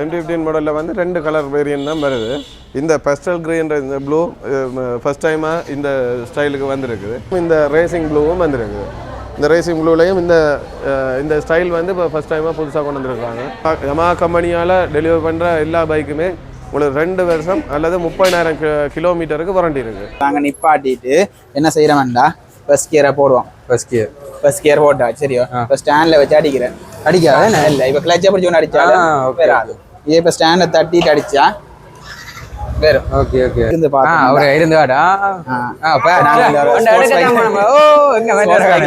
Empty fifteen மாடலில் வந்து ரெண்டு கலர் வேரியன்ட் தான் வருது. இந்த பெஸ்டல் க்ரீன்ற இந்த ப்ளூ ஃபஸ்ட் டைமாக இந்த ஸ்டைலுக்கு வந்திருக்குது. இந்த ரேசிங் ப்ளூவும் வந்திருக்குது. இந்த ரேசிங் ப்ளூலையும் இந்த இந்த ஸ்டைல் வந்து இப்போ ஃபஸ்ட் டைமாக புதுசாக கொண்டு வந்திருக்காங்க. யமா கம்பெனியால் டெலிவரி பண்ணுற எல்லா பைக்குமே உங்களுக்கு ரெண்டு வருஷம் அல்லது முப்பதாயிரம் கிலோமீட்டருக்கு வாரண்டி இருக்குது நாங்கள் நிப்பாட்டிட்டு என்ன செய்கிறோம்டா ஃபர்ஸ்ட் கியரை போடுவோம். ஃபர்ஸ்ட் கியர் ஃபர்ஸ்ட் கியர் போட்டா சரியோ? இப்போ ஸ்டாண்டில் வச்சு அடிக்கிறேன். அடிக்காத இல்லை இப்போ கிளச்சை பிடிச்சி ஒன்று okay, வேறாது இதே இப்போ ஸ்டாண்டை தட்டிட்டு அடிச்சா? வேறு. Okay okay. இருந்து ஆ பார்த்தோம்னா, ஒரு இருந்து வாடா. ஆ. பா ஓ எங்க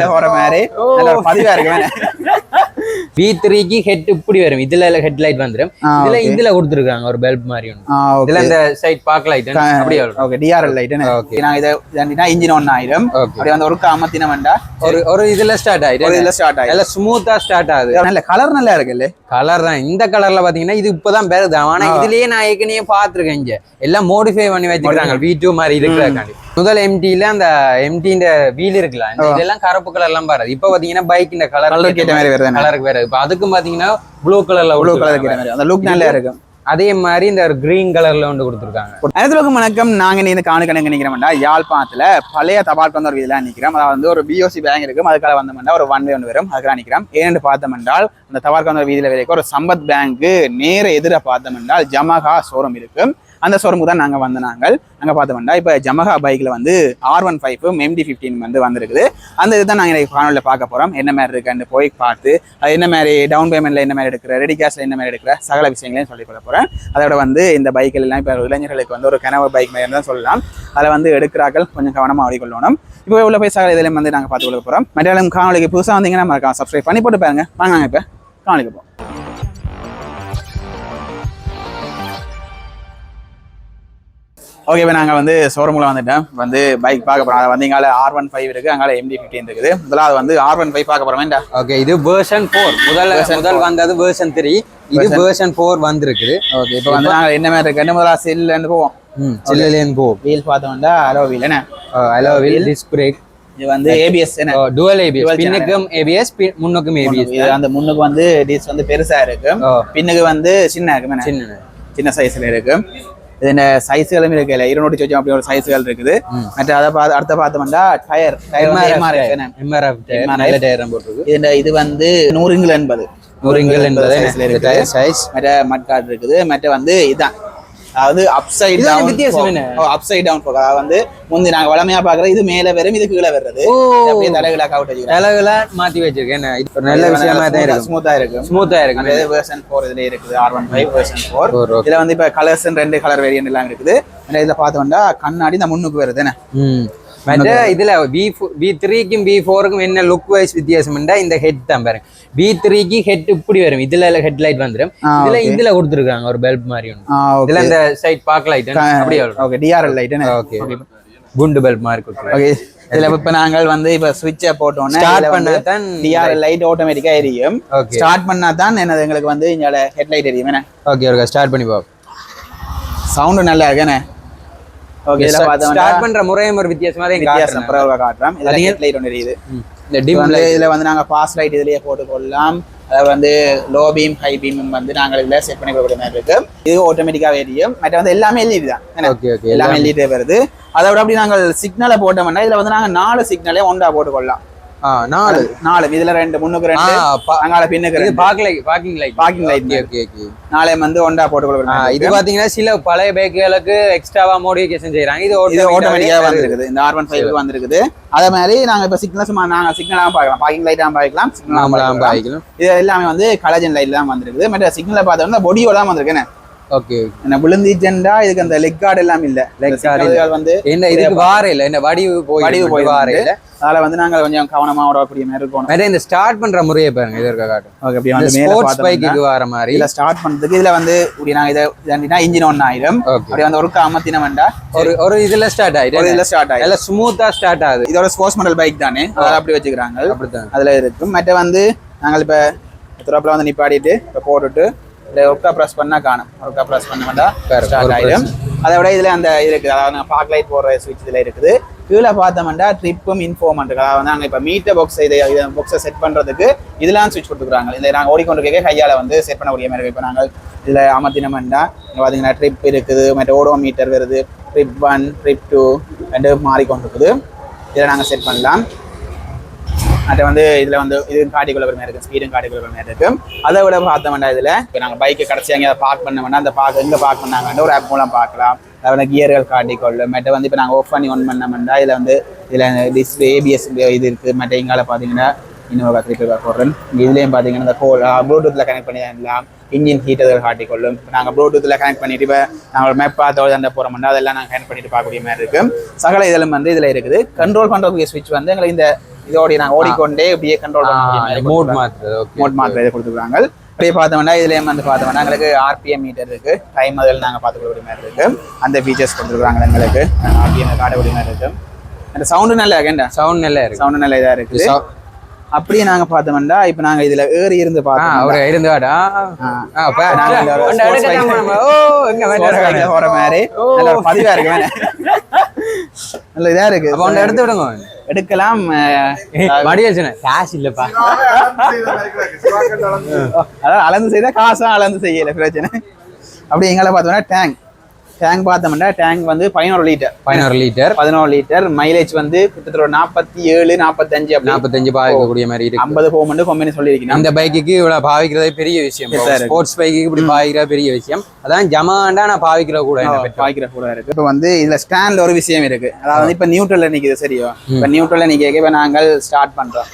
போற மாதிரி. நல்ல ஒரு பதிவா இருக்கு வி த்ரீக்கு ஹெட் இப்படி வரும். இதுல ஹெட் லைட் வந்துடும் இதுல. இதுல கொடுத்துருக்காங்க ஒரு பல்ப் மாதிரி ஒன்று இதுல ஓகே இந்த சைட் பார்க் லைட் அப்படியே வரும். Okay DRL light Okay. நான் இதை இன்ஜின் ஒன்று ஆயிரும். அப்படி வந்து ஒரு அமர்த்தின வேண்டா ஒரு ஒரு இதுல ஸ்டார்ட் ஆயிடும் இதில் ஸ்டார்ட் ஆயிடும் நல்ல ஸ்மூத்தா ஸ்டார்ட் ஆகுது. நல்ல கலர் நல்லா இருக்குல்ல? கலர் தான். இந்த கலர்ல பாத்தீங்கன்னா இது இப்பதான் பெருது ஆனா இதுலயே நான் ஏற்கனவே பாத்துருக்கேன் இங்க. எல்லாம் மோடிஃபை பண்ணி வச்சுக்கிறாங்க. வி டூ மாதிரி இருக்கிறதுக்காண்டி முதல் எம்டில அந்த எம்டின்ற வீல் இருக்குல்ல இந்த இதெல்லாம் கருப்பு கலர் எல்லாம் பாருது இப்ப பாத்தீங்கன்னா பைக் இந்த கலர் கலருக்கு ஏற்ற மாதிரி வருது கலருக்கு வேற. இப்ப அதுக்கும் பாத்தீங்கன்னா ப்ளூ கலர்ல ப்ளூ கலர் இருக்கிற மாதிரி. அந்த லுக் நல்லா இருக்கும். அதே மாதிரி இந்த கிரீன் கலர்ல ஒன்று கொடுத்துருக்காங்க. அனைத்துக்கும் வணக்கம். நாங்க இந்த காணுக்கு எங்க நிக்கிறோம்டா யாழ்ப்பாணத்துல பழைய தபால் வந்து ஒரு இதில் நிக்கிறோம் அதாவது வந்து ஒரு பிஓசி பேங்க் இருக்கும். அதுக்காக வந்தோம்னா ஒரு ஒன் வே ஒன்று வரும். அதுக்காக நிக்கிறோம் ஏன்னு பார்த்தோம் என்றால் அந்த தபால் வந்து வீதியில வரைக்கும் ஒரு சம்பத் பேங்க்கு நேர எதிர பார்த்தோம் என்றால் ஜமகா ஷோரூம் இருக்கு அந்த ஷோரூமுக்கு தான் நாங்கள் வந்த நாங்கள் அங்கே பார்த்தோம்னா இப்போ ஜமஹா பைக்கில் வந்து R one five MT fifteen வந்து வந்திருக்குது. அந்த இதுதான் நாங்கள் இன்னைக்கு காணொலியில் பார்க்க போகிறோம் என்ன மாதிரி இருக்குன்னு போய் பார்த்து அது என்ன மாதிரி டவுன் பேமெண்ட்டில் என்ன மாதிரி எடுக்கிற ரெடி கேஷில் என்ன மாதிரி எடுக்கிற சகல விஷயங்களையும் சொல்லிக் கொள்ள போகிறேன் அதோட வந்து இந்த பைக்கில் எல்லாம் இப்போ இளைஞர்களுக்கு வந்து ஒரு கனவு பைக் மாதிரி தான் சொல்லலாம். அதில் வந்து எடுக்கிறார்கள் கொஞ்சம் கவனமாக ஆடிக்கொள்ளணும் இப்போ உள்ள போய் சகல இதிலையும் வந்து நாங்கள் பார்த்து கொள்ள போகிறோம் மற்ற காணொலிக்கு புதுசாக வந்தீங்கன்னா மறக்காம சப்ஸ்கிரைப் பண்ணி போட்டு பாருங்க. வாங்க நாங்கள் இப்போ காணொலிக்கு போகிறோம் ஓகே இப்போ நாங்கள் வந்து ஷோரூமில் வந்துட்டோம். வந்து பைக் பார்க்க போகிறோம் அதை வந்து எங்கால ஆர் ஒன் ஃபைவ் இருக்குது அங்கால எம்டி ஃபிஃப்டின் இருக்குது. முதலாவது வந்து ஆர் ஒன் ஃபைவ் பார்க்க போகிறோம் ஓகே இது வேர்ஷன் ஃபோர் முதல் முதல் வந்தது வேர்ஷன் த்ரீ இது வேர்ஷன் ஃபோர் வந்திருக்குது. ஓகே இப்போ வந்து நாங்கள் என்ன மாதிரி இருக்கு? முதலாவது செல்லுன்னு போவோம். ம் சில்லேன் போ வீல் பார்த்தோம்னா அலோ வீல் என்ன? ஹலோ வில் டிஸ்க் பிரேக் இது வந்து ஏபிஎஸ் என்ன? Dual ABS Dual channel. பின்னுக்கும் ஏபிஎஸ் முன்னுக்கும் ஏபிஎஸ் அந்த முன்னுக்கு வந்து டிஸ் வந்து பெருசா இருக்கு. ஓ. பின்னுக்கு வந்து சின்ன இருக்கு? சின்ன. சின்ன சைஸ்ல இருக்கு. இருக்கு இல்ல? இருநூற்றி சொச்சம் அப்படி ஒரு சைஸ்கள் இருக்குது. மற்ற அதை பார்த்து அடுத்த பார்த்தோம்னா டயர் டயர் போட்டிருக்கு. இது வந்து நூறு இங்கில் என்பது. நூறு இங்கல் என்பது size ல இந்த இருக்குது. டயர் சைஸ் மற்ற மட் கார்டு இருக்குது. மற்ற வந்து இதான். அதாவது அப்சைட் இது டவுன் வித்தியாசம்? அப்சைட் டவுன் அதாவது வந்து முந்தி நாங்க வளமையா பாக்குறது இது மேல வரும் இது கீழே வர்றது. இது அப்படியே தலைகளா கவுட் அளவுல மாத்தி வச்சிருக்கேன். இது ஒரு நல்ல விஷயமா தான் இருக்கும். ஸ்மூத்தா இருக்கு ஸ்மூத்தா இருக்கு அந்த வெர்ஷன் ஃபோர் இதுல இருக்குது. R one five version four Four, okay. இதுல வந்து இப்ப கலர்ஸ் ரெண்டு கலர் வேரியன்ட் எல்லாம் இருக்குது. இதுல பார்த்தோம்னா கண்ணாடி இந்த முன்னுக்கு வருது என்ன? ம் மற்ற இதுல வி வி த்ரீக்கும் வி ஃபோருக்கும் என்ன லுக் வைஸ் வித்தியாசம்னா இந்த ஹெட் தான் பாருங்க வி த்ரீக்கு ஹெட் இப்படி வரும் இதுல ஹெட் லைட் வந்துடும் இதுல. இதுல கொடுத்துருக்காங்க ஒரு பல்ப் மாதிரி ஒன்று இதுல ஓகே இந்த சைட் பார்க் லைட் அப்படியே ஓகே டிஆர்எல் லைட் ஓகே குண்டு பல்ப் மாதிரி ஓகே இதுல இப்ப நாங்கள் வந்து இப்ப சுவிட்சை போட்டோம்னா இதுல வந்து பண்ணாதான் டிஆர்எல் லைட் ஆட்டோமேட்டிக்கா எரியும் ஓகே ஸ்டார்ட் பண்ணா தான் என்னது எங்களுக்கு வந்து இங்க ஹெட் லைட் எரியும் என்ன ஓகே ஒரு ஸ்டார்ட் பண்ணி பாப்போம் சவுண்ட் நல்லா இருக்கு என்ன ஓகே இதுல பார்த்தோம்னா ஸ்டார்ட் பண்ற முறையும் ஒரு வித்தியாசமா வித்தியாசம் பிறகு காட்டுறோம் இதுல ஹெட் லைட் ஒன்று ம். இந்த டிம் வந்து இதுல வந்து நாங்க பாஸ் லைட் இதுலயே போட்டுக்கொள்ளலாம். அதை வந்து லோ பீம் ஹை பீம் வந்து நாங்கள் இதுல செட் பண்ணி கொடுக்குற மாதிரி இருக்கு. இது ஆட்டோமேட்டிக்கா எரியும். மற்ற வந்து எல்லாமே எல்இடி தான்? ஓகே ஓகே எல்லாமே எல்இடி வருது. அதை விட அப்படி நாங்கள் சிக்னலை போட்டோம்னா இதுல வந்து நாங்க நாலு சிக்னலே ஒன்றா போட்டுக்கொள்ளலாம். நாலு. நாலு. இதுல ரெண்டு முன்னுக்கு ரெண்டு அங்கால பின்னுக்கு ரெண்டு. Park light parking light okay okay நாளை வந்து ஒன்றா ஆ, போட்டுக்கொள்ள இது பாத்தீங்கன்னா சில பழைய பைக்குகளுக்கு எக்ஸ்ட்ராவா மோடிஃபிகேஷன் செய்யறாங்க இது இது ஆட்டோமேட்டிக்கா வந்திருக்குது. இந்த ஆர் ஒன் ஃபைவ் வந்திருக்குது. அதே மாதிரி நாங்க இப்ப சிக்னல் சும்மா நாங்க சிக்னலாம் பார்க்கலாம். பார்க்கிங் லைட்டாக பார்க்கலாம். நாம சிக்னல் பாய்க்கலாம் இது எல்லாமே வந்து கலஜன் லைட்ல தான் வந்திருக்குது. மற்ற சிக்னலை பார்த்தோம்னா பொடியோட தான் வந்திருக்கு. என்ன? ஓகே என்ன விழுந்துச்சுண்டா இதுக்கு அந்த லெக் கார்டு எல்லாம் இல்ல. Guard guard வந்து என்ன இதுக்கு வார இல்ல என்ன வடிவு போய் வடிவு போய் வார இல்ல அதனால வந்து நாங்க கொஞ்சம் கவனமா விடக்கூடிய மாதிரி இருக்கணும். வேற இந்த ஸ்டார்ட் பண்ற முறையை பாருங்க இது இருக்க காட்டும். ஓகே அப்படி இந்த வந்து மேல ஸ்போர்ட்ஸ் பைக்குக்கு வர மாதிரி. இதுல ஸ்டார்ட் பண்றதுக்கு இதுல வந்து இப்படி நாங்க இதை இதாண்டினா இன்ஜின் ஒன் ஆயிரும். ஓகே அப்படி வந்து ஒரு அமர்த்தின வேண்டாம் ஒரு ஒரு இதுல ஸ்டார்ட் ஒரு ஆயிடும் இதுல ஸ்டார்ட் ஆயிரும். நல்லா ஸ்மூத்தா ஸ்டார்ட் ஆகுது. இதோட ஸ்போர்ட்ஸ் மாடல் பைக் தானே? அதனால அப்படி வச்சுக்கிறாங்க. அப்படித்தான். அதுல இருக்கும். மற்ற வந்து நாங்கள் இப்ப துறப்புல வந்து நிப்பாட்டிட்டு இப்ப போட்டுட்டு இதை ஒர்க்கா ப்ரெஸ் பண்ணா காணும். ஒர்க்கா ப்ரெஸ் பண்ண வேண்டாம். ஸ்டார்ட் ஒரு ஆயிடும். அதை விட இதுல அந்த இது இருக்குது. அதாவது பார்க் லைட் போடுற சுவிட்ச் இதுல இருக்குது. கீழே பார்த்தோம்னா ட்ரிப்பும் இன்ஃபார்மெண்ட் அதாவது வந்து நாங்கள் இப்போ மீட்டர் பாக்ஸ் இதை பாக்ஸை செட் பண்ணுறதுக்கு இதெல்லாம் சுவிட்ச் கொடுத்துருக்காங்க இதை நாங்கள் ஓடிக்கொண்டு கேட்க கையால் வந்து செட் பண்ணக்கூடிய மாதிரி இருக்கு. இப்போ நாங்கள் இதில் அமர்த்தினோம்னா இங்கே பார்த்தீங்கன்னா ட்ரிப் இருக்குது. மற்ற ஓடோ மீட்டர் வருது. ட்ரிப் ஒன் ட்ரிப் டூ ரெண்டு மாறிக்கொண்டு இருக்குது இதை நாங்கள் செட் பண்ணலாம். அது வந்து இதில் வந்து இது காட்டிக்குள்ள மாதிரி இருக்குது ஸ்பீடும் காட்டிக்குள்ள மாதிரி இருக்கு. அதை விட பார்த்தோம்னா இதில். இப்போ நாங்கள் பைக்கை கடைசி அங்கே பார்க் பண்ணோம்னா அந்த பார்க் எங்கே பார்க் பண்ணாங்கன்னு ஒரு ஆப் மூலம் பார்க்கலாம். அதில் கியர்கள் காட்டிக்கொள்ளும். மற்ற வந்து இப்போ நாங்கள் ஆஃப் பண்ணி ஒன் பண்ணோம்னா இதில் வந்து இதில் டிஸ்பிளே ஏபிஎஸ் இது இருக்குது மற்ற இங்கால பார்த்தீங்கன்னா இன்னொரு கத்திரிக்கை போடுறேன் இதுலேயும் பார்த்தீங்கன்னா இந்த கோல் ப்ளூடூத்தில் கனெக்ட் பண்ணிடலாம் இன்ஜின் ஹீட்டர்கள் காட்டிக்கொள்ளும். இப்போ நாங்கள் ப்ளூடூத்தில் கனெக்ட் பண்ணிட்டு இப்போ நாங்கள் மேப் தோல் அந்த போகிறோம்னா அதெல்லாம் நாங்கள் கனெக்ட் பண்ணிட்டு பார்க்கக்கூடிய மாதிரி இருக்கும். சகல இதெல்லாம் வந்து இதில் இருக்குது. கண்ட்ரோல் பண்ணுறக்கூடிய ஸ்விட்ச் வந்து எங்களுக்கு இந்த இதோடைய நாங்கள் ஓடிக்கொண்டே இப்படியே கண்ட்ரோல் பண்ண மோட் ஓகே மோட் மாத்திரை இதை கொடுத்துருக்காங்க. அப்படியே பார்த்தோம்னா இதுலேயும் வந்து பார்த்தோம்னா எங்களுக்கு ஆர்பிஎம் மீட்டர் இருக்கு. டைம் அதில் நாங்கள் பார்த்துக்கூடிய மாதிரி இருக்கு. அந்த ஃபீச்சர்ஸ் கொடுத்துருக்காங்க எங்களுக்கு. ஆர்பிஎம் காட்டக்கூடிய மாதிரி இருக்கு. அந்த சவுண்டு நல்லா இருக்கேன்டா சவுண்ட் நல்லா இருக்கு. சவுண்டு நல்லா இதாக இருக்குது அப்படியே நாங்க பார்த்தோம்னா இப்போ நாங்க இதுல ஏறி இருந்து பார்த்தோம் அவர் இருந்தாடா கொண்டு போற மாதிரி. நல்ல ஒரு பதிவா இருக்கு. நல்ல இதா இருக்கு அப்ப ஒன்று எடுத்து விடுங்க எடுக்கலாம் சொன்ன காசு இல்லப்பா அதாவது அளந்து செய்தா காசும் அளந்து செய்யல பிரச்சனை அப்படி எங்களை பார்த்தோம்னா டேங்க் டேங்க் பார்த்தோம்னா டேங்க் வந்து பதினோரு லிட்டர் பதினோரு லிட்டர் பதினோரு லிட்டர் மைலேஜ் வந்து கிட்டத்தட்ட நாற்பத்தி ஏழு நாற்பத்தஞ்சு அப்படி நாற்பத்தஞ்சு பாவிக்கக்கூடிய மாதிரி இருக்கு. ஐம்பது போகும்போது கம்பெனி சொல்லியிருக்கீங்க. அந்த பைக்குக்கு இவ்வளவு பாவிக்கிறதே பெரிய விஷயம். ஸ்போர்ட்ஸ் பைக்குக்கு இப்படி பாவிக்கிற பெரிய விஷயம். அதான் ஜமாண்டா நான் பாவிக்கிற கூட பாய்க்கிற கூட இருக்கு. இப்போ வந்து இதுல ஸ்டாண்ட்ல ஒரு விஷயம் இருக்கு. அதாவது இப்ப நியூட்ரல்ல நிக்குது சரியோ? இப்ப நியூட்ரல்ல இப்ப நாங்கள் ஸ்டார்ட் பண்றோம்.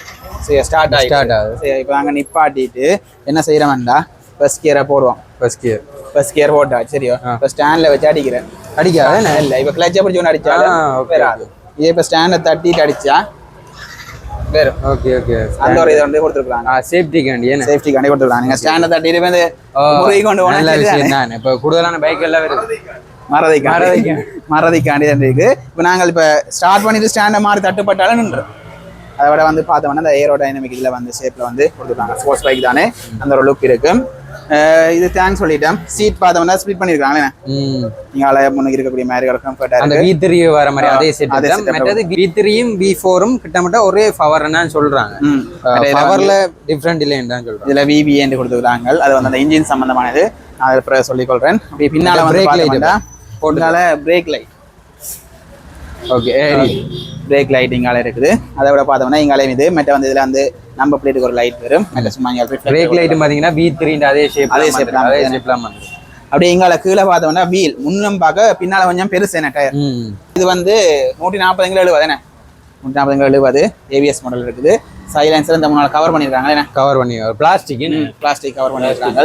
சரி ஸ்டார்ட் ஆகி Start ஆகுது. சரி இப்போ நாங்க நிப்பாட்டிட்டு என்ன செய்யறோம்டா ஃபர்ஸ்ட் கியரை போடுவோம் ஃபர்ஸ்ட் கியர் ஃபர்ஸ்ட் கியர் போட்டா சரியோ? இப்போ ஸ்டாண்ட்ல வச்சு அடிக்கிறேன். அடிக்காத? இல்ல. இப்ப கிளச்சை பிடிச்சி ஒன்று okay, வராது. இதே இப்ப ஸ்டாண்டை தட்டிட்டு அடிச்சா வரும். ஓகே ஓகே அந்த ஒரு இதை வந்து கொடுத்துருக்காங்க சேஃப்டி காண்டி என்ன? சேஃப்டி கண்டி கொடுத்துருக்காங்க நீங்க ஸ்டாண்டை தட்டிட்டு வந்து முறுகி கொண்டு நல்ல போனா விஷயம் தான் இப்ப கூடுதலான பைக் எல்லாம் வருது. மறதிக்காண்டி. மறதிக்காண்டி. தான் இருக்கு இப்போ நாங்கள் இப்போ ஸ்டார்ட் பண்ணிட்டு ஸ்டாண்டை மாறி தட்டுப்பட்டாலும் நின்றோம் அதை விட வந்து பார்த்தோம்னா அந்த ஏரோ டைனமிக் இதில் வந்து ஷேப்பில் வந்து கொடுத்துருக்காங்க. ஸ்போர்ட்ஸ் பைக் தானே அந்த ஒரு லுக் இருக்கு. அஹ் இது தேங்க்ஸ் சொல்லிட்டேன். சீட் பார்த்தோம்னா ஸ்பிட் பண்ணியிருக்காங்களே ம். நீங்கள் அலைய முன்னுக்கு இருக்கக்கூடிய மாதிரி ஒரு கம்ஃபர்ட்டாக அந்த வி த்ரீ வர மாதிரி அதே செட் தான். மற்றது வி த்ரீயும் வி ஃபோரும் கிட்டத்தட்ட ஒரே பவர்னு சொல்றாங்க. பவர்ல டிஃப்ரெண்ட் இல்லைன்னு தான் சொல்றாங்க. இதில் விபி என்று கொடுத்துருக்காங்க. அது வந்து அந்த இன்ஜின் சம்பந்தமானது. நான் அதை சொல்லிக்கொள்கிறேன் அப்படி பின்னால light பார்த்தோம்னா பின்னால brake light okay brake light இங்கால இருக்குது. அதை விட பார்த்தோம்னா இங்காலே இது மற்ற வந்து இதில் வந்து நம்ம பிளேட்டுக்கு ஒரு லைட் வரும். மற்ற சும்மா இங்கே பிரேக் லைட் பாத்தீங்கன்னா வி த்ரீ அதே ஷேப் அதே ஷேப் அதே. ஷேப்லாம் வந்து அப்படியே இங்கால கீழே பார்த்தோம்னா வீல் முன்னும் பார்க்க பின்னால கொஞ்சம் பெருசு என்ன டயர் இது வந்து நூற்றி நாற்பதுங்களா எழுபது என்ன? நூற்றி நாற்பதுங்களா எழுபது ஏவிஎஸ் மாடல் இருக்குது. சைலன்சர் இந்த மூணு கவர் பண்ணியிருக்காங்க. என்ன? கவர் பண்ணி பிளாஸ்டிக் பிளாஸ்டிக் கவர் பண்ணியிருக்காங்க.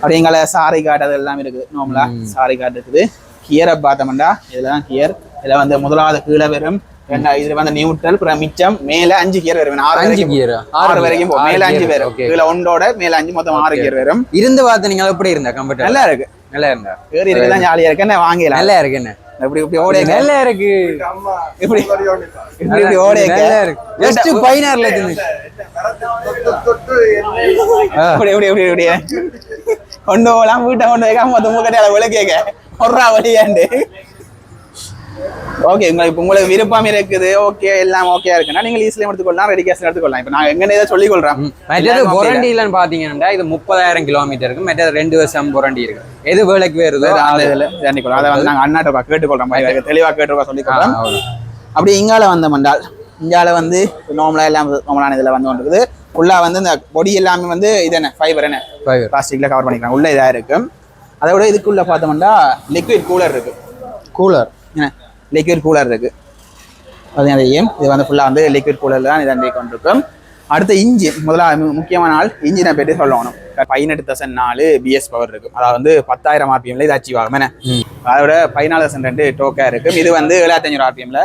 அப்படியே எங்களை சாரி கார்டு அது எல்லாம் இருக்குது நார்மலா சாரி கார்டு இருக்குது. கியரை பார்த்தோம்னா இதுல தான் கியர் இதுல வந்து முதலாவது கீழே வரும். ரெண்டா இதுல வந்து நியூட்ரல் அப்புறம் மிச்சம் மேல அஞ்சு கியர் வரும். ஆறு அஞ்சு ஆ? ஆறு வரைக்கும் போகும் மேல அஞ்சு okay. இதுல ஒன்றோட மேல அஞ்சு மொத்தம் ஆறு கியர் வரும். இருந்து பார்த்து நீங்க எப்படி இருந்தா? கம்ஃபர்ட் நல்லா இருக்கு. நல்லா இருந்தா? ஏறி இருக்குதான் ஜாலியா இருக்கு? என்ன வாங்கலாம்? நல்லா இருக்கு என்ன? இப்படி இப்படி ஓடி நல்லா இருக்கு. இப்படி இப்படி இப்படி ஓடி நல்லா இருக்கு. ஜஸ்ட் பதினாறுல இருந்து. இப்படி இப்படி இப்படி இப்படி. கொண்டு போகலாம் வீட்டை கொண்டு வைக்காம மொத்த மூக்கட்டையால விளக்கேக்க. ஒர்றா வழியாண்டு ஓகே உங்களுக்கு உங்களுக்கு விருப்பம் இருக்குது ஓகே எல்லாம் ஓகே இருக்குன்னா நீங்கள் ஈஸியாக எடுத்துக்கொள்ளலாம் ரெடி கேஸ் எடுத்துக்கொள்ளலாம். இப்போ நாங்கள் எங்கே இதை சொல்லிக் கொள்றோம் மற்றது பொரண்டி இல்லைன்னு பாத்தீங்கன்னா இது முப்பதாயிரம் கிலோமீட்டர் இருக்கு. மற்றது ரெண்டு வருஷம் பொரண்டி இருக்கு. எது வேலைக்கு வருதோ அந்த அது இதில் தெரிஞ்சுக்கொள்ளும் அதை வந்து நாங்கள் அண்ணாட்ட கேட்டுக்கொள்றோம். தெளிவாக கேட்டுருக்கோம் ஆ, சொல்லிக்கொள்றோம். அப்படி இங்கால வந்த மண்டால் இங்கால வந்து நார்மலாக எல்லாம் நார்மலான இதில் வந்து கொண்டிருக்குது. ஃபுல்லாக வந்து இந்த பொடி எல்லாமே வந்து இது என்ன? ஃபைபர் என்ன? Fiber. பிளாஸ்டிக்கில் கவர் பண்ணிக்கிறாங்க. உள்ள இதாக இருக்கு. அதை விட இதுக்குள்ள பார்த்தோம்னா லிக்விட் கூலர் இருக்கு. கூலர் என்ன? லிக்விட் கூலர் இருக்கு. அது அதையும் இது வந்து ஃபுல்லாக வந்து லிக்விட் கூலர் தான் இதை கொண்டிருக்கும் அடுத்த இன்ஜின் முதலாக மு- முக்கியமான ஆள் இன்ஜினை பற்றி சொல்லணும். பதினெட்டு தௌசண்ட் நாலு பிஎஸ் பவர் இருக்கும் அதாவது வந்து பத்தாயிரம் ஆர்பிஎம்ல இது அச்சீவ் ஆகும் என்ன? அதை விட பதினாலு தௌசண்ட் ரெண்டு டோக்கா இருக்கும் இது வந்து ஏழாயிரத்தஞ்சூறு ஆர்பிஎம்ல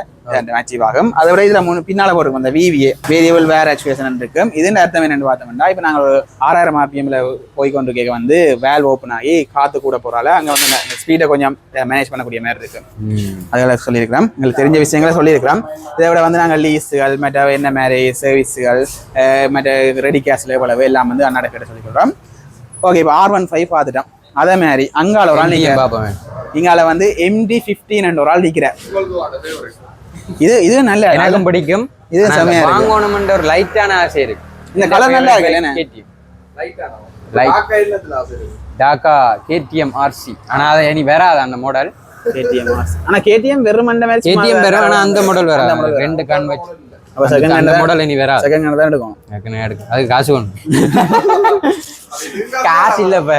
அச்சீவ் ஆகும் அதை விட இதுல மூணு பின்னால போட்டிருக்கும். அந்த விவிஏ வேரியபிள் வேர் ஆக்சுவேஷன் இருக்கும் இதுன்னு அர்த்தம் என்னன்னு பார்த்தோம்னா இப்போ நாங்கள் ஒரு ஆறாயிரம் ஆர்பிஎம்ல போய் கொண்டு கேட்க வந்து வேல் ஓப்பன் ஆகி காத்து கூட போறால அங்கே வந்து ஸ்பீடை கொஞ்சம் மேனேஜ் பண்ணக்கூடிய மாதிரி இருக்கு. அதெல்லாம் சொல்லியிருக்கிறோம். எங்களுக்கு தெரிஞ்ச விஷயங்களை சொல்லியிருக்கிறோம். இதை விட வந்து நாங்கள் லீஸுகள் மற்ற என்ன மாதிரி சர்வீஸுகள் மற்ற ரெடி கேஷில் எவ்வளவு எல்லாம் வந்து அண்ணாட கிட்ட சொல்லிக்கிறோம் ஓகே இப்போ ஆர் ஒன் ஃபைவ் பார்த்துட்டோம். அதே மாதிரி அங்கால ஒரு ஆள் நீங்க பாப்பேன் இங்கால வந்து எம்டி ஃபிஃப்டீன் ஒரு ஆள் நிற்கிறார் இது இது நல்ல எனக்கும் பிடிக்கும். இது ஆனா செமையா இருக்கு. வாங்கணும்ன்ற ஒரு லைட்டான ஆசை இருக்கு. இந்த colour நல்லா இருக்கு, என்ன? லைட் டாக்கா கேடிஎம் ஆர்சி. ஆனா அது இனி வராது அந்த மாடல் கேடிஎம் ஆனா கேடிஎம் வெறும் மண்ட மாதிரி கேடிஎம் வரும் ஆனா அந்த மாடல் அந்த வராது. ரெண்டு கண் வச்சு. அப்ப second அந்த மாடல் இனி வராது. செகண்ட் தான் எடுக்கும். எனக்கு நான் எடுக்க அதுக்கு காசு வேணும். காசு இல்ல இப்ப.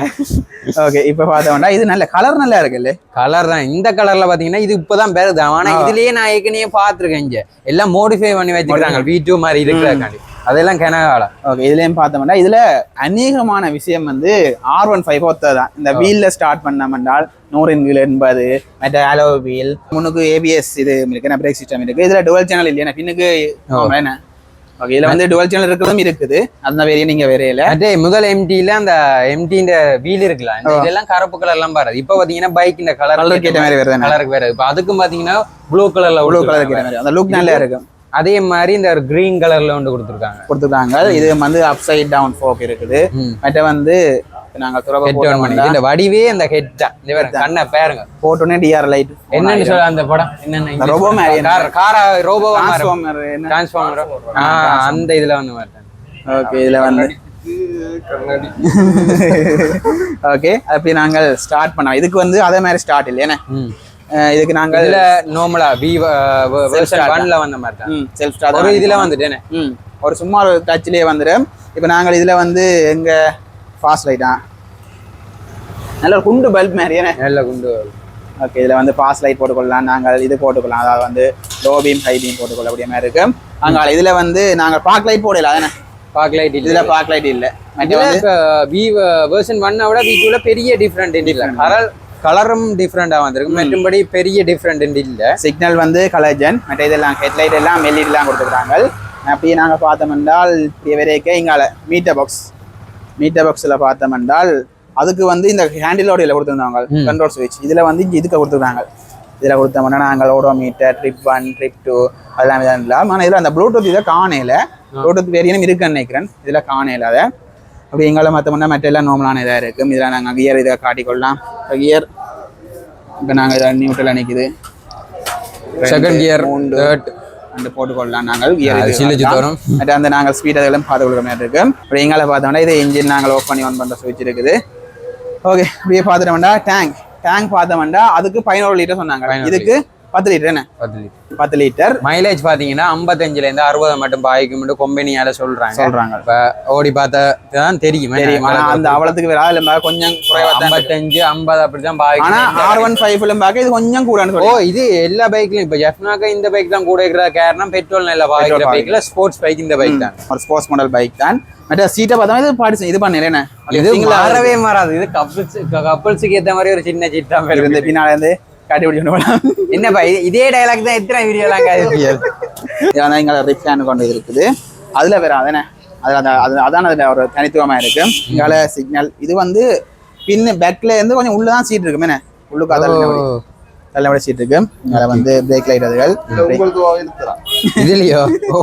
ஓகே இப்போ பார்த்தோம்னா இது நல்ல கலர் நல்லா இருக்குல்ல? கலர் தான். இந்த கலர்ல பாத்தீங்கன்னா இது இப்பதான் பெருது ஆனா இதுலயே நான் ஏற்கனவே பாத்திருக்கேன் இங்க. எல்லாம் மோடிஃபை பண்ணி வச்சுக்கிறாங்க வி டூ மாதிரி இருக்கிறக்காண்டி அதெல்லாம் கனகால ஓகே இதுலயும் பார்த்தோம்னா இதுல அநேகமான விஷயம் வந்து ஆர் ஒன் ஃபைவ் தான். இந்த வீல்ல ஸ்டார்ட் பண்ணோம்னால் நூறின் வீல் என்பது மற்ற அலோ வீல் முன்னுக்கு ஏபிஎஸ் இது இருக்கு பிரேக் சிஸ்டம் இருக்கு. இதுல டுவல் சேனல் இல்லையா? பின்னுக்கு என்ன? ஓகே இதுல வந்து டுவல் சேனல் இருக்கிறதும் இருக்குது. அந்த வேறையே நீங்க வேறையில. அதே முதல் எம்டில அந்த எம்டின்ற வீல் இருக்குல்ல இந்த இதெல்லாம் கருப்பு கலர் எல்லாம் பாரு. இப்ப பாத்தீங்கன்னா பைக் இந்த கலர் கலர் கேட்ட மாதிரி வருது கலருக்கு வேற. இப்ப அதுக்கும் பாத்தீங்கன்னா ப்ளூ கலர்ல ப்ளூ கலர் கேட்ட மாதிரி. அந்த லுக் நல்லா இருக்கும். அதே மாதிரி இந்த ஒரு கிரீன் கலர்ல ஒன்று கொடுத்துருக்காங்க. கொடுத்துருக்காங்க. இது வந்து அப் சைட் டவுன் ஃபோக் இருக்குது. மற்ற வந்து நாங்க துறவ ஹெட் ஒன் பண்ணி இந்த வடிவே அந்த ஹெட் தான். இந்த பாருங்க கண்ணை பாருங்க. போட்டோன்னே டிஆர் லைட் என்னன்னு சொல்ல அந்த படம். என்னன்னு robo மாதிரி என்ன? கார் மாறும் டிரான்ஸ்ஃபார்மர் என்ன? டிரான்ஸ்ஃபார்மர் அந்த இதுல வந்து மாட்டேன். ஓகே இதுல வந்து. ஓகே அப்படி நாங்கள் ஸ்டார்ட் பண்ணோம் இதுக்கு வந்து அதே மாதிரி ஸ்டார்ட் இல்லையா ம். இதுக்கு நாங்கள் இதுல நார்மலா வி வெர்ஷன் ஒன்ல வந்த மாதிரி தான். செல்ஃப் ஸ்டார்ட் ஒரு இதுல வந்துட்டேனே. ஒரு சும்மா ஒரு டச்லேயே வந்துடும். இப்போ நாங்கள் இதுல வந்து எங்க ஃபாஸ்ட் லைட்டா நல்ல குண்டு பல்ப் மாதிரி என்ன நல்ல குண்டு ஓகே இதில் வந்து பாஸ் லைட் போட்டுக்கொள்ளலாம். நாங்கள் இது போட்டுக்கலாம் அதாவது வந்து லோ பீம் ஹை பீம் போட்டுக்கொள்ள அப்படியே மாதிரி இருக்கு. அங்கே இதில் வந்து நாங்கள் பார்க் லைட் போடல அதானே? பார்க் லைட் இதில் பார்க் லைட் இல்லை. வி வெர்ஷன் ஒன்னை விட வி டூல பெரிய டிஃப்ரெண்ட் இல்ல. கலர் கலரும் டிஃப்ரெண்டா வந்திருக்கு மற்றும்படி பெரிய டிஃப்ரெண்ட் இல்ல. சிக்னல் வந்து கலர்ஜன் மற்ற இதெல்லாம் ஹெட்லைட் எல்லாம் எல்லாம் கொடுத்துருக்காங்க. அப்படியே நாங்கள் பார்த்தோம் என்றால் வரைக்கும் இங்கால மீட்டர் பாக்ஸ் மீட்டர் பாக்ஸில் பார்த்தோம் என்றால் அதுக்கு வந்து இந்த ஹேண்டிலோட இதில் கொடுத்துருந்தாங்க. கண்ட்ரோல் ஸ்விட்ச் இதில் வந்து இதுக்கு கொடுத்துருக்காங்க. இதில் கொடுத்தோம்னா நாங்கள் odometer trip one trip two அதெல்லாம் இதான் இல்லை ஆனால் இதில் அந்த ப்ளூடூத் இதை காணையில் ப்ளூடூத் வேரியனும் இருக்குன்னு நினைக்கிறேன். இதில் காணையில் அதை. அப்படி எங்களை மற்றோம்னா மற்ற எல்லாம் நார்மலான இதாக இருக்கும் இதில் நாங்கள் கியர் இதை காட்டிக்கொள்ளலாம். கியர் இப்போ நாங்கள் இதை நியூட்ரல் நிற்குது செகண்ட் மூன்று. தேர்ட் அந்த போட்டுக்கொள்ளலாம் நாங்கள். மற்ற அந்த நாங்கள் ஸ்பீட் அதெல்லாம் பார்த்து கொடுக்குற மாதிரி இருக்கு. அப்படி எங்களை பார்த்தோம்னா இது இன்ஜின் நாங்கள் ஆஃப் பண்ணி ஆன் பண்ணுற சுவிட்ச் இருக்குது. ஓகே அப்படியே பார்த்துட்டோம்டா டேங்க் டேங்க் பார்த்தோம்னா அதுக்கு பதினோரு லிட்டர் சொன்னாங்க. 11 இதுக்கு பத்து லிட்டர் என்ன? பத்து லிட்டர் பத்து லிட்டர் மைலேஜ் பாத்தீங்கன்னா ஐம்பத்தஞ்சுல இருந்து அறுபது மட்டும் பாய்க்கும் கம்பெனியால சொல்றாங்க. சொல்றாங்க. இப்ப ஓடி பார்த்தா தான் தெரியும் தெரியும். ஆனா அந்த அவலத்துக்கு வேற அதுல கொஞ்சம் குறைவா தான். ஐம்பத்தஞ்சு ஐம்பது அப்படிதான் ஆனா பாய்க்கும் ஆர் ஒன் ஃபைவ்ல பார்க்க இது கொஞ்சம் கூடன்னு ஓ இது எல்லா பைக்லயும் இப்ப ஜெஃப்னாக்க இந்த பைக் தான் கூட இருக்கிற காரணம் பெட்ரோல் நல்ல பாய்க்கிற பைக்ல ஸ்போர்ட்ஸ் பைக் இந்த பைக் தான். ஒரு ஸ்போர்ட்ஸ் மாடல் பைக் தான். மற்ற சீட்டை பார்த்தோம்னா இது பாடிச்சு இது பண்ணல என்ன? இது மாறவே மாறாது. இது கப்பிள்ஸ் கப்பிள்ஸுக்கு ஏத்த மாதிரி ஒரு சின்ன சீட் தான் பின்னால இருந்து போலாம் என்னப்பா இது- இதே டைலாக் தான் எத்தனை வீடியோலாம் காய்ச்சியல் இதான் இங்கே ரிப்ஸ்டாண்ட் கொண்டு இருக்குது. அதுல வேற அதானே அது அந்த அது அதான் அதுல ஒரு தனித்துவமா இருக்கு. இங்கால சிக்னல் இது வந்து பின்னு பேக்ல இருந்து கொஞ்சம் உள்ள தான் சீட் இருக்கு என்ன? உள்ளுக்கு அதில் நல்லபடி சீட் இருக்கு. இங்கால வந்து பிரேக் லைட் அதுகள் இதுலயோ ஓ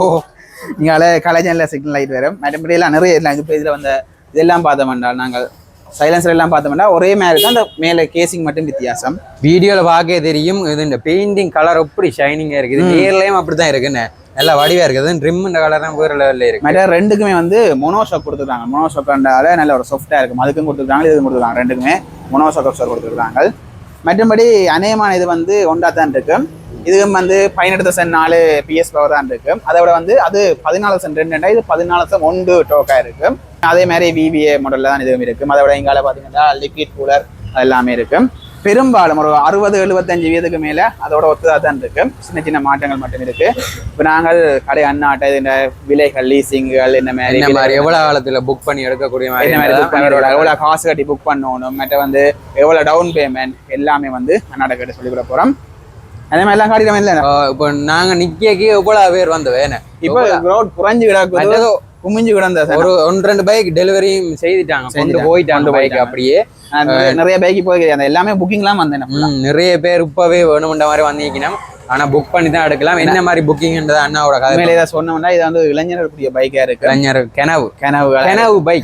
இங்கால கலைஜன்ல சிக்னல் லைட் வரும் மற்றபடி எல்லாம் நிறைய இல்லை இப்போ இதுல வந்து இதெல்லாம் பார்த்தோம்னா நாங்கள் சைலன்சர் எல்லாம் பார்த்தோம்னா ஒரே மாதிரி தான் அந்த மேலே கேசிங் மட்டும் வித்தியாசம். வீடியோல பார்க்க தெரியும். இது இந்த பெயிண்டிங் கலர் எப்படி ஷைனிங்கா இருக்குது. நேர்லயும் அப்படிதான் இருக்குன்னு. நல்லா வடிவா இருக்குது. ட்ரிம் இந்த கலர் தான். வேற லெவல்ல இருக்கு. மற்ற ரெண்டுக்குமே வந்து மொனோஷாக் கொடுத்துருக்காங்க. மொனோஷாக்னால நல்ல ஒரு சாஃப்டாக இருக்கும். அதுக்கும் கொடுத்துருக்காங்க இதுக்கும் கொடுத்துருக்காங்க. ரெண்டுக்குமே மொனோஷாக் அப்சர் கொடுத்துருக்காங்க. மற்றபடி அநேகமான இது வந்து ஒன்றா தான் இருக்கு. இதுவும் வந்து பதினெட்டு தௌசண்ட் நாலு பிஎஸ் பவர் தான் இருக்கு. அதை விட வந்து அது பதினாலு தௌசண்ட் ரெண்டு இது பதினாலு தௌசண்ட் ஒன்று டோக்கா இருக்கு. அதே மாதிரி விவிஏ மாடலில் தான் இதுவும் இருக்கு. அதை விட இங்கால பார்த்தீங்கன்னா லிக்விட் கூலர் அது எல்லாமே இருக்கு. பெரும்பாலும் ஒரு அறுபது எழுபத்தஞ்சு வீதத்துக்கு மேல அதோட ஒத்ததாக தான் இருக்கு. சின்ன சின்ன மாற்றங்கள் மட்டும் இருக்கு. இப்போ நாங்கள் கடை அண்ணாட்டை இந்த விலைகள் லீசிங்குகள் இந்த மாதிரி என்ன மாதிரி எவ்வளவு காலத்துல புக் பண்ணி எடுக்கக்கூடிய மாதிரி என்ன மாதிரி எவ்வளோ காசு கட்டி புக் பண்ணணும் மற்ற வந்து எவ்வளோ டவுன் பேமெண்ட் எல்லாமே வந்து அண்ணாட்ட கேட்டு சொல்லி கொடுக்க போகிறோம் அதே மாதிரி எல்லாம் இல்லை ஆஹ் இப்போ நாங்க நிக்கக்கு எவ்வளவு பேர் வந்து வேணும் இப்போ ரோட் குறைஞ்சு மற்றது குமிஞ்சு கிடந்த ஒரு ஒன்று ரெண்டு பைக் டெலிவரியும் செய்துட்டாங்க. கொண்டு. போயிட்டாங்க பைக். அப்படியே. நிறைய- பைக்கு போய் அந்த எல்லாமே புக்கிங்லாம் வந்தேன் நிறைய பேர் இப்பவே வேணும்ன்ற மாதிரி வந்திருக்கணும். ஆனா புக் பண்ணி தான் எடுக்கலாம். என்ன மாதிரி புக்கிங்ன்றது அண்ணாவோட கதை. மேலே ஏதாவது சொன்னோம்னா இது வந்து இளைஞர்களுக்குரிய பைக்காக இருக்கு. கலைஞர் கனவு. கனவு கனவு பைக்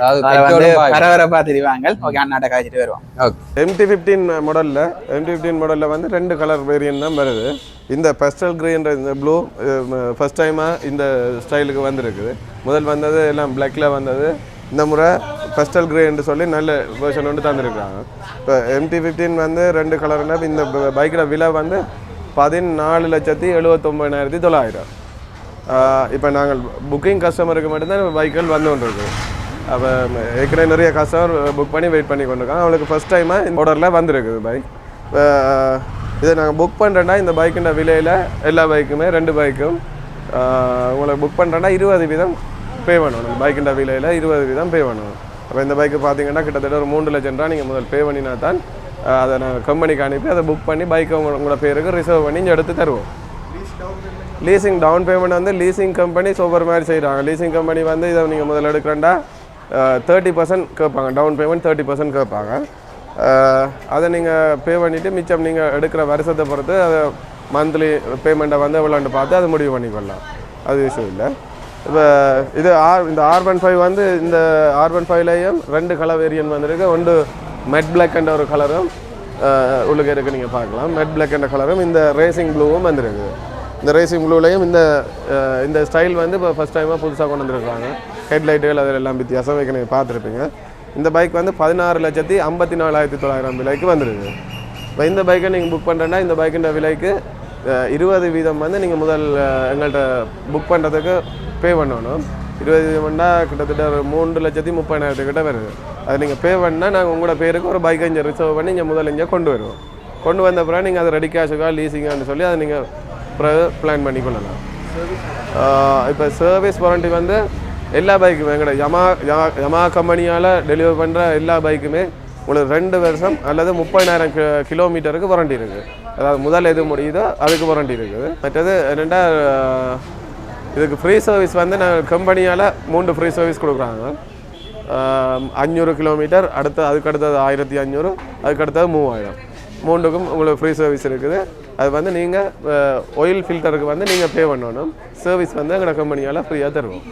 வந்து பரபரப்பா தெரிவாங்க ஓகே அண்ணாட்ட காய்ச்சிட்டு வருவோம். ஓகே எம்டி ஃபிஃப்டீன் மாடலில் எம்டி ஃபிஃப்டீன் மாடலில் வந்து ரெண்டு கலர் வேரியன்ட் தான் வருது. இந்த பெஸ்டல் கிரீன்ற இந்த ப்ளூ ஃபஸ்ட் டைமாக இந்த ஸ்டைலுக்கு வந்திருக்குது. முதல் வந்தது எல்லாம் பிளாக்ல வந்தது. இந்த முறை பெஸ்டல் கிரேன்னு சொல்லி நல்ல வேர்ஷன் ஒன்று தந்துருக்காங்க இப்போ எம்டி ஃபிஃப்டீன் வந்து ரெண்டு கலர்னா இந்த பைக்கில் விலை வந்து பதினாலு லட்சத்தி எழுபத்தொம்பதாயிரத்தி தொள்ளாயிரம். இப்போ நாங்கள் புக்கிங் கஸ்டமருக்கு மட்டும்தான் பைக்குகள் வந்து கொண்டிருக்கு அப்போ ஏற்கனவே நிறைய கஸ்டமர் புக் பண்ணி வெயிட் பண்ணி கொண்டிருக்காங்க. அவளுக்கு ஃபஸ்ட் டைமாக இந்த ஆர்டரில் வந்திருக்குது பைக் இதை நாங்கள் புக் பண்ணுறேன்னா இந்த பைக்குன்ற விலையில் எல்லா பைக்குமே ரெண்டு பைக்கும் உங்களுக்கு புக் பண்ணுறேன்னா இருபது வீதம் பே பண்ணணும். பைக்குன்ற விலையில் இருபது வீதம் பே பண்ணணும். அப்போ இந்த பைக்கு பார்த்தீங்கன்னா கிட்டத்தட்ட ஒரு மூன்று லட்சம் ரூபா நீங்கள் முதல் பே பண்ணினா தான் அதை நான் கம்பெனிக்கு அனுப்பி அதை புக் பண்ணி பைக்கை உங்கள் உங்களோட பேருக்கு ரிசர்வ் பண்ணி இங்கே எடுத்து தருவோம். லீசிங் டவுன் பேமெண்ட் வந்து லீசிங் கம்பெனி சூப்பர் மாதிரி செய்கிறாங்க லீசிங் கம்பெனி வந்து இதை நீங்கள் முதல்ல எடுக்கிறேன்டா தேர்ட்டி பர்சன்ட் கேட்பாங்க டவுன் பேமெண்ட் தேர்ட்டி பர்சன்ட் கேட்பாங்க. அதை நீங்கள் பே பண்ணிவிட்டு மிச்சம் நீங்கள் எடுக்கிற வருஷத்தை பொறுத்து அதை மந்த்லி பேமெண்ட்டை வந்து எவ்வளோன்னு பார்த்து அதை முடிவு பண்ணிக்கொள்ளலாம். அது இஷ்யூ இல்லை. இப்போ இது ஆர் இந்த ஆர் ஒன் ஃபைவ் வந்து இந்த ஆர் ஒன் ஃபைவ்லேயும் ரெண்டு கலர் வேரியன்ட் வந்திருக்கு. ஒன்று மெட் பிளாக் அண்ட் ஒரு கலரும் உள்ளுக்கு இருக்குது நீங்கள் பார்க்கலாம். மெட் பிளாக் என்ற கலரும் இந்த ரேசிங் ப்ளூவும் வந்திருக்கு. இந்த ரேசிங் ப்ளூலையும் இந்த இந்த ஸ்டைல் வந்து இப்போ ஃபஸ்ட் டைமாக புதுசாக கொண்டு வந்துருக்காங்க. ஹெட்லைட்டுகள் அதில் எல்லாம் வித்தியாசம் வைக்க நீங்கள் பார்த்துருப்பீங்க. இந்த பைக் வந்து பதினாறு லட்சத்தி ஐம்பத்தி நாலாயிரத்தி தொள்ளாயிரம் விலைக்கு வந்துருக்கு. இப்போ இந்த பைக்கை நீங்கள் புக் பண்ணுறேன்னா இந்த பைக்கின்ற விலைக்கு இருபது வீதம் வந்து நீங்கள் முதல் எங்கள்கிட்ட புக் பண்ணுறதுக்கு பே பண்ணணும். இருபது வீதம்னா கிட்டத்தட்ட ஒரு மூன்று லட்சத்தி முப்பதாயிரத்துக்கிட்ட வருது. அது நீங்கள் பே பண்ணால் நாங்கள் உங்களோட பேருக்கு ஒரு பைக்கை இங்கே ரிசர்வ் பண்ணி இங்கே முதல் இங்கே கொண்டு வருவோம். கொண்டு வந்த பிறகு நீங்கள் அதை ரெடி கேஷுக்கா லீசிங்கான்னு சொல்லி அதை நீங்கள் பிறகு பிளான் பண்ணி கொள்ளலாம். இப்போ சர்வீஸ் வாரண்டி வந்து எல்லா பைக்குமே எங்களோட யமா யா- யமா கம்பெனியால் டெலிவர் பண்ணுற எல்லா பைக்குமே உங்களுக்கு ரெண்டு வருஷம் அல்லது முப்பதாயிரம் கி கிலோமீட்டருக்கு வாரண்டி இருக்குது அதாவது முதல் எது முடியுதோ அதுக்கு வாரண்டி இருக்குது. மற்றது என்னென்னா இதுக்கு ஃப்ரீ சர்வீஸ் வந்து நாங்கள் கம்பெனியால் மூன்று ஃப்ரீ சர்வீஸ் கொடுக்குறாங்க. அஞ்சூறு கிலோமீட்டர் அடுத்து அதுக்கு அடுத்தது ஆயிரத்தி அஞ்சூறு அதுக்கு அடுத்தது மூவாயிரம். மூன்றுக்கும் உங்களுக்கு ஃப்ரீ சர்வீஸ் இருக்குது. அது வந்து நீங்கள் ஆயில் ஃபில்டருக்கு வந்து நீங்கள் பே பண்ணணும். சர்வீஸ் வந்து எங்களோட கம்பெனியால் ஃப்ரீயாக தருவோம்.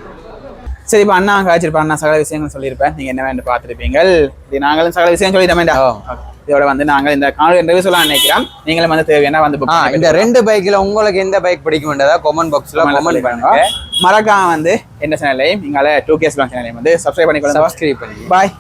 சரி இப்போ அண்ணா காய்ச்சிருப்பேன் அண்ணா சகல விஷயங்கள் சொல்லியிருப்பேன். நீங்க என்ன வேண்டு பார்த்துருப்பீங்க இது நாங்களும் சகல விஷயம் சொல்லிட்டோமேண்டா இதோட வந்து நாங்கள் இந்த காணொலி இன்டர்வியூ சொல்ல நினைக்கிறோம். நீங்களும் வந்து தேவையான வந்து இந்த ரெண்டு பைக்ல உங்களுக்கு எந்த பைக் பிடிக்கும்ன்றதா கமெண்ட் பாக்ஸ்ல கமெண்ட் பண்ணுங்க. மறக்காம வந்து எந்த சேனலையும் இங்கால டூ கேஸ் சேனலையும் வந்து சப்ஸ்கிரைப் பண்ணிக்கொள்ளுங்க. சப்ஸ்கிரைப் பண்ணி பாய்